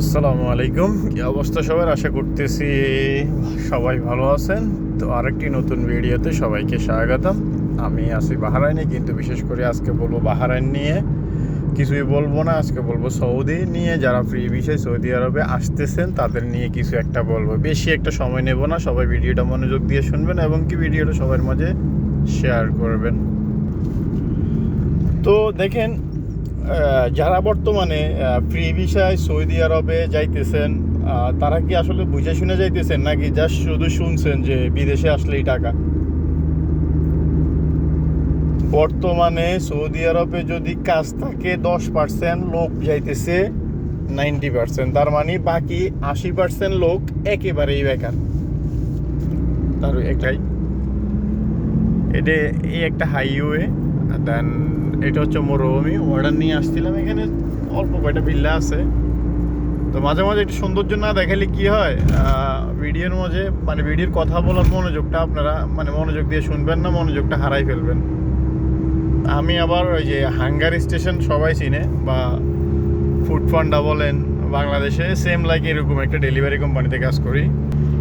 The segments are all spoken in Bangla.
আসসালামু আলাইকুম। কি অবস্থা সবার? আশা করতেছি সবাই ভালো আছেন। তো আরেকটি নতুন ভিডিওতে সবাইকে স্বাগতম। আমি আছি বাহারাইনে, কিন্তু বিশেষ করে আজকে বলব বাহারাইন নিয়ে। কিছুই বলব না, আজকে বলব সৌদি নিয়ে। যারা ফ্রি বিষয় সৌদি আরবে আসতেছেন, তাদের নিয়ে কিছু একটা বলব। বেশি একটা সময় নেব না, সবাই ভিডিওটা মনোযোগ দিয়ে শুনবেন এবং কি ভিডিওটা সবার মাঝে শেয়ার করবেন। তো দেখেন যারা বর্তমানে ফ্রি ভিসায় সৌদি আরবে যাইতেছেন তারা কি আসলে বুঝে শুনে যাইতেছেন নাকি জাস্ট শুধু শুনছেন যে বিদেশে আসলেই টাকা? বর্তমানে সৌদি আরবে যদি কাজ থাকে দশ পার্সেন্ট লোক যাইতেছে নাইনটি পার্সেন্ট তার মানে বাকি আশি পার্সেন্ট লোক একেবারেই বেকার। তার একটাই এটা এই একটা হাইওয়ে দেন এটা হচ্ছে মরুভূমি অর্ডার নিয়ে আসছিলাম এখানে। অল্প কয়টা ভিল্লা আছে। তো মাঝে মাঝে একটু সৌন্দর্য না দেখালে কি হয়? ভিডিওর মাঝে মানে ভিডিওর কথা বলার মনোযোগটা আপনারা মানে মনোযোগ দিয়ে শুনবেন না, মনোযোগটা হারাই ফেলবেন। আমি আবার ওই যে হাঙ্গার স্টেশন সবাই চিনে, বা ফুড ফান্ডা বলেন, বাংলাদেশে সেম লাইক এরকম একটা ডেলিভারি কোম্পানিতে কাজ করি।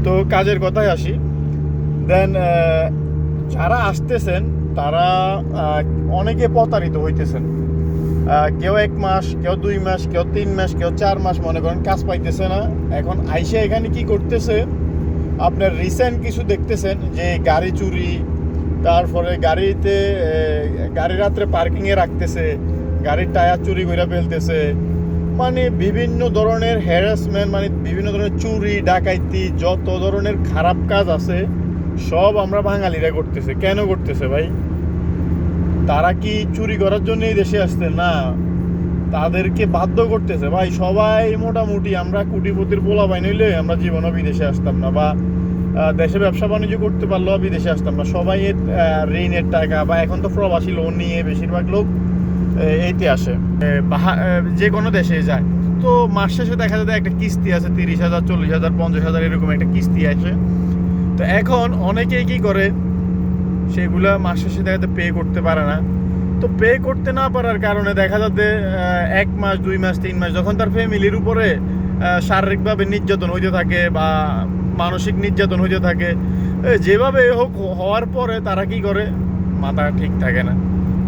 তো কাজের কথায় আসি। দেন যারা আসতেছেন তারা অনেকে প্রতারিত হইতেছেন। কেউ এক মাস, কেউ দুই মাস, কেউ তিন মাস, কেউ চার মাস মনে করেন কাজ পাইতেছে না। এখন আইসে এখানে কি করতেছে? আপনার রিসেন্ট কিছু দেখতেছেন যে গাড়ি চুরি, তারপরে গাড়িতে গাড়ি রাত্রে পার্কিংয়ে রাখতেছে, গাড়ির টায়ার চুরি করে ফেলতেছে। মানে বিভিন্ন ধরনের হ্যারাসমেন্ট মানে বিভিন্ন ধরনের চুরি, ডাকাইতি, যত ধরনের খারাপ কাজ আছে সব আমরা বাঙালিরা করতেছে। কেন করতেছে ভাই? তারা কি চুরি করার জন্য এই দেশে আসছে? না। তাদেরকে বাধ্য করতেছে। ভাই, সবাই মোটামুটি আমরা কুটিপতির পোলা পাই নইলে আমরা জীবনও বিদেশে আসতাম না বা দেশে ব্যবসা বাণিজ্য করতে পারলেও বিদেশে আসতাম না। সবাই ঋণের টাকা বা এখন তো প্রবাসী লোন নিয়ে বেশিরভাগ লোক এইতে আসে। যে কোনো দেশে যায়। তো মাস শেষে দেখা যায় একটা কিস্তি আছে তিরিশ হাজার, চল্লিশ হাজার, পঞ্চাশ হাজার এরকম একটা কিস্তি আসে। তো এখন অনেকেই কি করে? সেগুলা মাস শেষে দেখাতে পে করতে পারে না। তো পে করতে না পারার কারণে দেখা যাচ্ছে এক মাস, দুই মাস, তিন মাস যখন তার ফ্যামিলির উপরে শারীরিকভাবে নির্যাতন হইতে থাকে বা মানসিক নির্যাতন হইতে থাকে যেভাবে হোক হওয়ার পরে তারা কি করে? মাথা ঠিক থাকে না।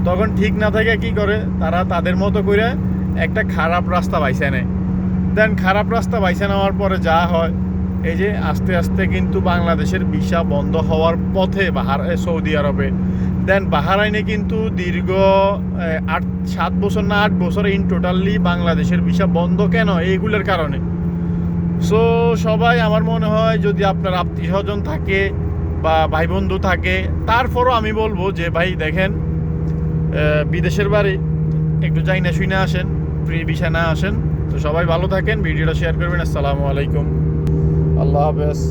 তখন ঠিক না থাকে কি করে? তারা তাদের মতো করে একটা খারাপ রাস্তা বাইছে নেয়। দেন খারাপ রাস্তা বাইছে নেওয়ার পরে যা হয় এই যে আস্তে আস্তে কিন্তু বাংলাদেশের ভিসা বন্ধ হওয়ার পথে বাহার সৌদি আরবে। দেন বাহারাইনে কিন্তু দীর্ঘ আট, সাত বছর না আট বছর ইন টোটালি বাংলাদেশের ভিসা বন্ধ কেন? এইগুলোর কারণে। সো সবাই আমার মনে হয় যদি আপনার আত্মীয় স্বজন থাকে বা ভাই বন্ধু থাকে, তারপরও আমি বলব যে, ভাই, দেখেন বিদেশের বাড়ি, একটু যাই না শুই না আসেন ফ্রি ভিসা না আসেন। তো সবাই ভালো থাকেন, ভিডিওটা শেয়ার করবেন। আসসালামু আলাইকুম। আল্লাহ হাফেজ।